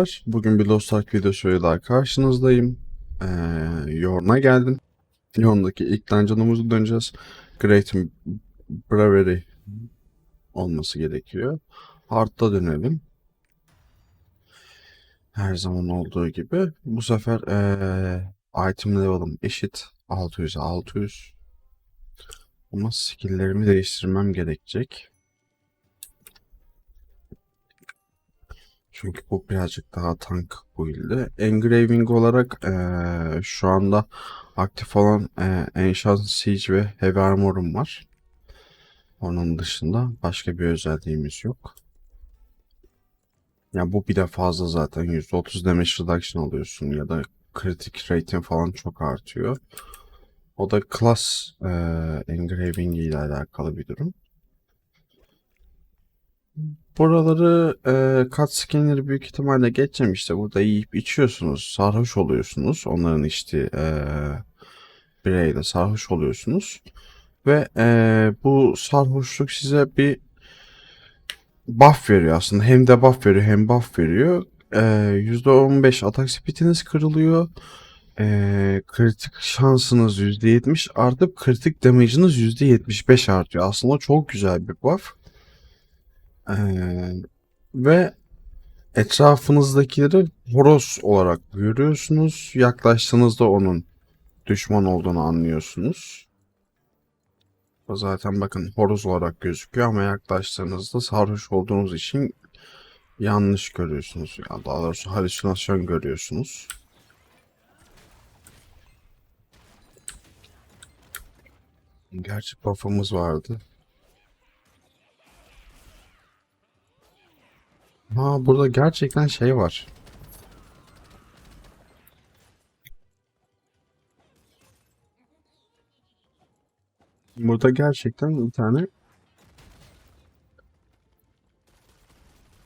Merhabalar. Bugün bir Lost Ark videosuyla karşınızdayım. Ee, Yorn'a geldim. Yorn'daki ilk dungeon'umuza döneceğiz. Great Bravery olması gerekiyor. Hard'da dönelim. Her zaman olduğu gibi. Bu sefer ee, item level'ım eşit. 600'e 600. Ama skill'lerimi değiştirmem gerekecek. Çünkü bu birazcık daha tank build'i. Engraving olarak eee, şu anda aktif olan eee Ancient Siege ve Heavy Armor'um var. Onun dışında başka bir özelliğimiz yok. Ya bu bir de fazla zaten. %30 damage reduction alıyorsun ya da kritik rating falan çok artıyor. O da class eee engraving ile alakalı bir durum. Buraları e, cutscene'leri büyük ihtimalle geçeceğim işte. Burada yiyip içiyorsunuz, sarhoş oluyorsunuz. Onların içtiği e, bireyle sarhoş oluyorsunuz. Ve e, bu sarhoşluk size bir buff veriyor aslında. Hem de buff veriyor hem buff veriyor. E, %15 atak speediniz kırılıyor. E, kritik şansınız %70 artıp kritik damage'ınız %75 artıyor. Aslında çok güzel bir buff. Ee, ve etrafınızdakileri horoz olarak görüyorsunuz. Yaklaştığınızda onun düşman olduğunu anlıyorsunuz. Zaten bakın horoz olarak gözüküyor ama yaklaştığınızda sarhoş olduğunuz için yanlış görüyorsunuz. Ya daha doğrusu halüsinasyon görüyorsunuz. Gerçi buff'ımız vardı. Ha burada gerçekten şey var. Burada gerçekten bir tane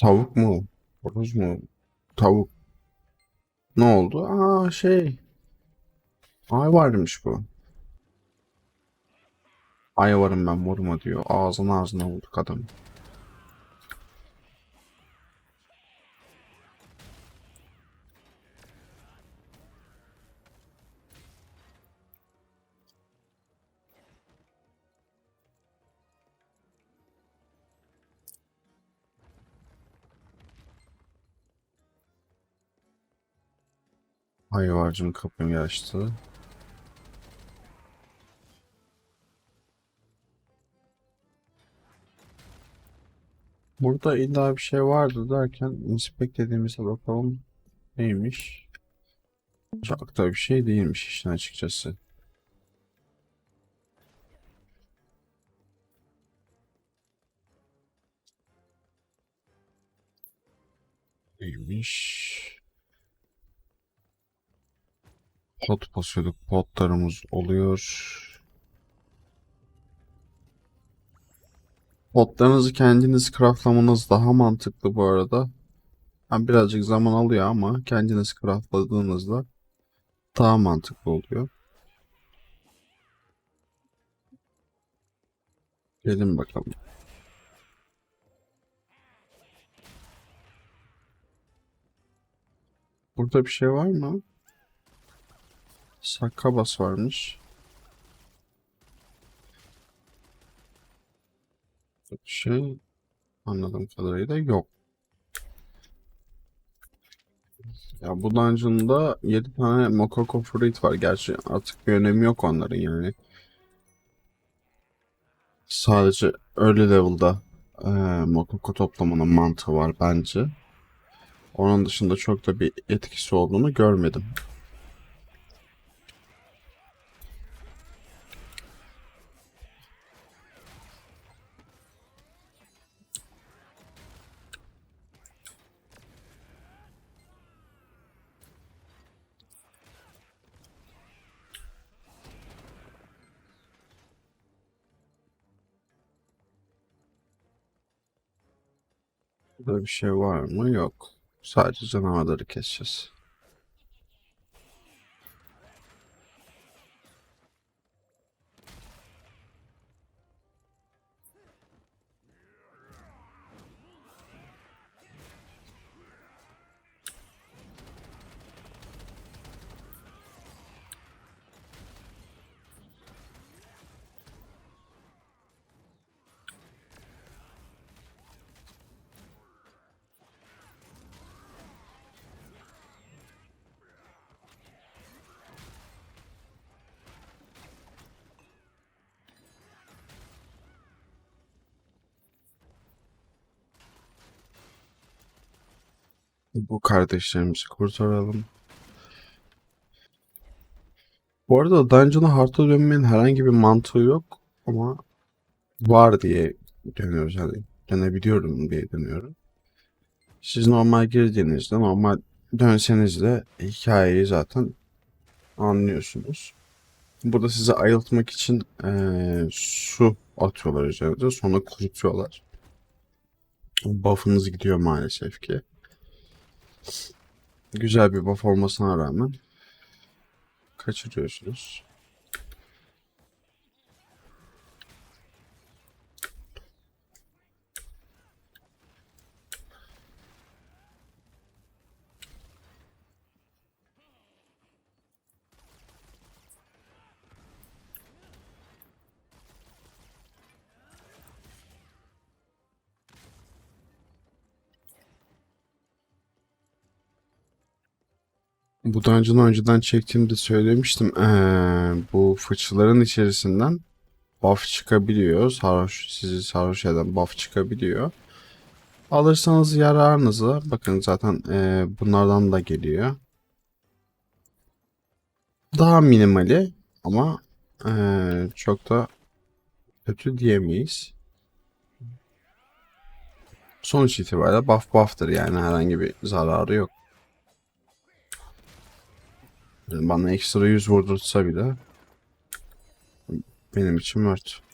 tavuk mu? Horoz mu? Tavuk. Ne oldu? Aa şey. Ay varmış bu. Ay varım ben vurma diyor. Ağzına ağzına vurduk adamı. Ay varcım kapıyı açtı. Burada illa bir şey vardı derken inspect dediğimize bakalım neymiş. Çok da bir şey değilmiş işin açıkçası. Neymiş? Pot basıyorduk. Potlarımız oluyor. Potlarınızı kendiniz craftlamanız daha mantıklı bu arada. Yani birazcık zaman alıyor ama kendiniz craftladığınızda daha mantıklı oluyor. Gelin bakalım. Burada bir şey var mı? Sakabas varmış. Bir şey anladığım kadarıyla yok. Ya bu dungeon'da 7 tane Mokoko Fruit var. Gerçi artık bir önemi yok onların yani. Sadece early level'da e, Mokoko toplamanın mantığı var bence. Onun dışında çok da bir etkisi olduğunu görmedim. Burada bir şey var mı? Yok. Sadece canavarları keseceğiz. Bu kardeşlerimizi kurtaralım. Bu arada Dungeon'a Heart'a dönmenin herhangi bir mantığı yok ama var diye dönüyoruz yani dönebiliyorum diye dönüyorum. Siz normal girdiğinizde normal dönseniz de hikayeyi zaten anlıyorsunuz. Burada sizi ayıltmak için eee, su atıyorlar üzerinize sonra kurutuyorlar. Buff'ınız gidiyor maalesef ki. Güzel bir buff olmasına rağmen kaçırıyorsunuz. Bu dungeon'ı önceden çektiğimde söylemiştim. Eee, bu fıçıların içerisinden buff çıkabiliyor. Sarhoş, sizi sarhoş eden buff çıkabiliyor. Alırsanız yararınıza. Bakın zaten eee, bunlardan da geliyor. Daha minimali ama eee, çok da kötü diyemeyiz. Sonuç itibariyle buff buff'tır yani herhangi bir zararı yok. Yani Bana ekstra 100 vurdurtsa bile benim için worth.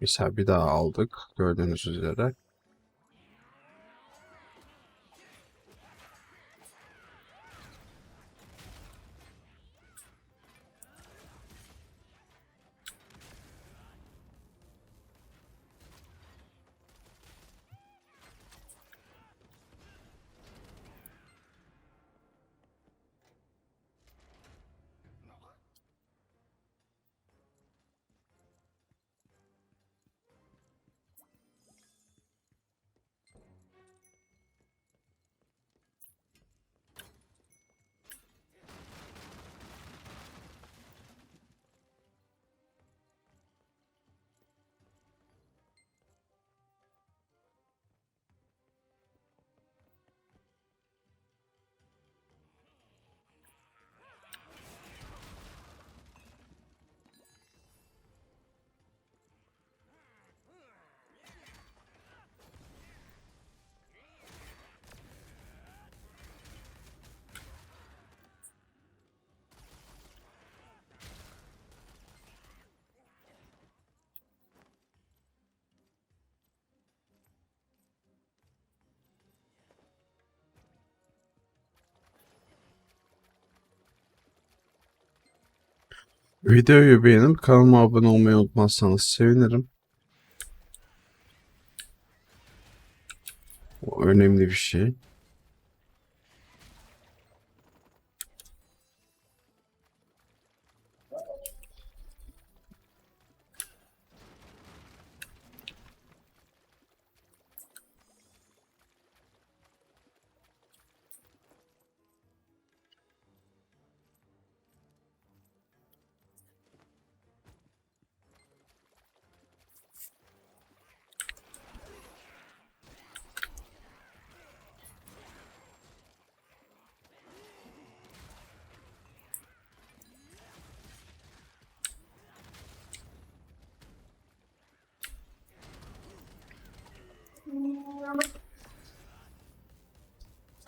Misal bir daha aldık gördüğünüz üzere. Videoyu beğenip kanalıma abone olmayı unutmazsanız sevinirim. O önemli bir şey.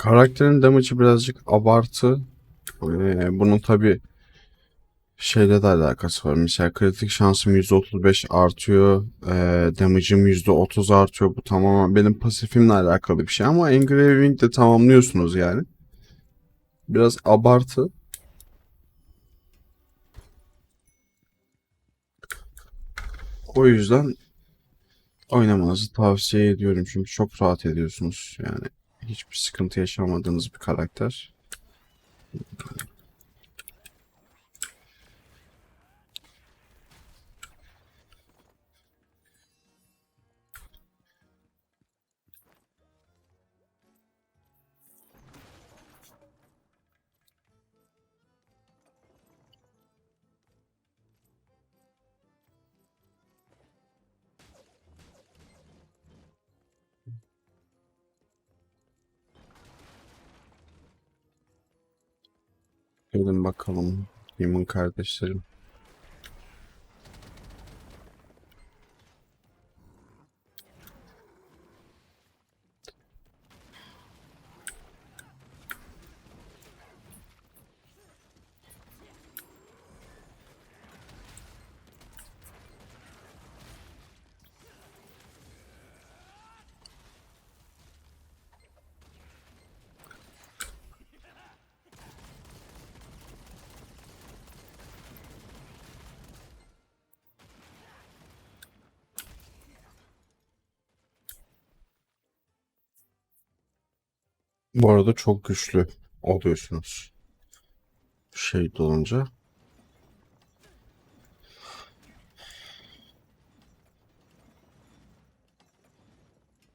Karakterin damage'ı birazcık abartı. Ee, bunun tabi şeyle de alakası var. Mesela kritik şansım %35 artıyor. E, damage'ım %30 artıyor. Bu tamamen benim pasifimle alakalı bir şey ama engraving de tamamlıyorsunuz yani. Biraz abartı. O yüzden oynamanızı tavsiye ediyorum çünkü çok rahat ediyorsunuz yani hiçbir sıkıntı yaşamadığınız bir karakter. Gelin bakalım. Demon kardeşlerim. Bu arada çok güçlü oluyorsunuz. Şey olunca.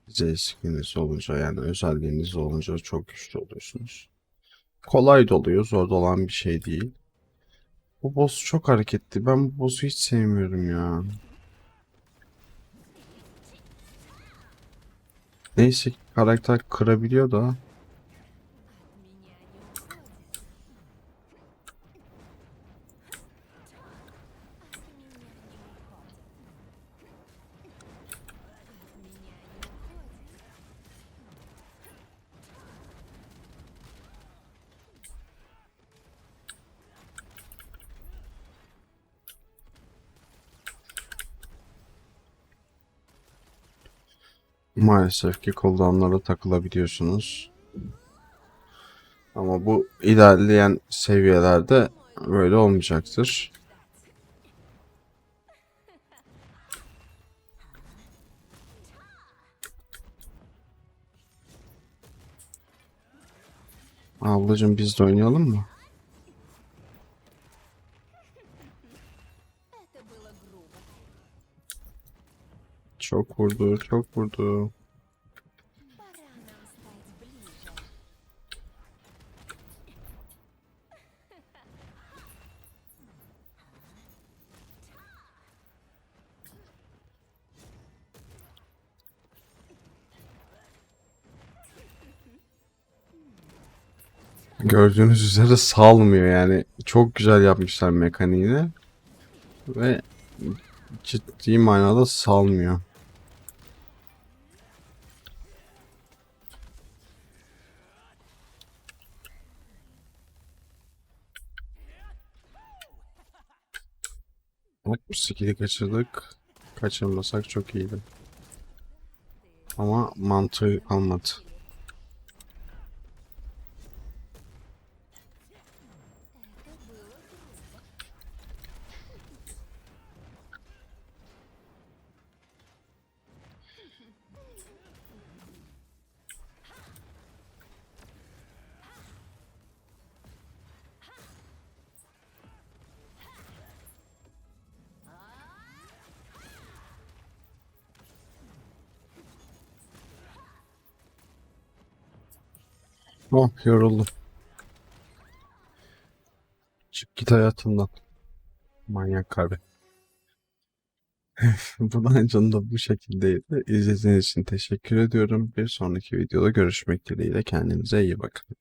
Z skininiz olunca yani özelliğiniz olunca çok güçlü oluyorsunuz. Kolay da oluyor, zor da olan bir şey değil. Bu boss çok hareketli. Ben bu boss'u hiç sevmiyorum ya. Neyse karakter kırabiliyor da. Maalesef ki cooldown'lara takılabiliyorsunuz. Ama bu ilerleyen seviyelerde böyle olmayacaktır. Ablacığım biz de oynayalım mı? Çok vurdu, çok vurdu. Gördüğünüz üzere salmıyor yani. Çok güzel yapmışlar mekaniğini. Ve ciddi manada salmıyor. Skill'i kaçırdık. Kaçırmasak çok iyiydi. Ama mantığı kalmadı. Oh yoruldum. Çık git hayatımdan. Manyak karı. Bu da bu şekildeydi. İzlediğiniz için teşekkür ediyorum. Bir sonraki videoda görüşmek dileğiyle. Kendinize iyi bakın.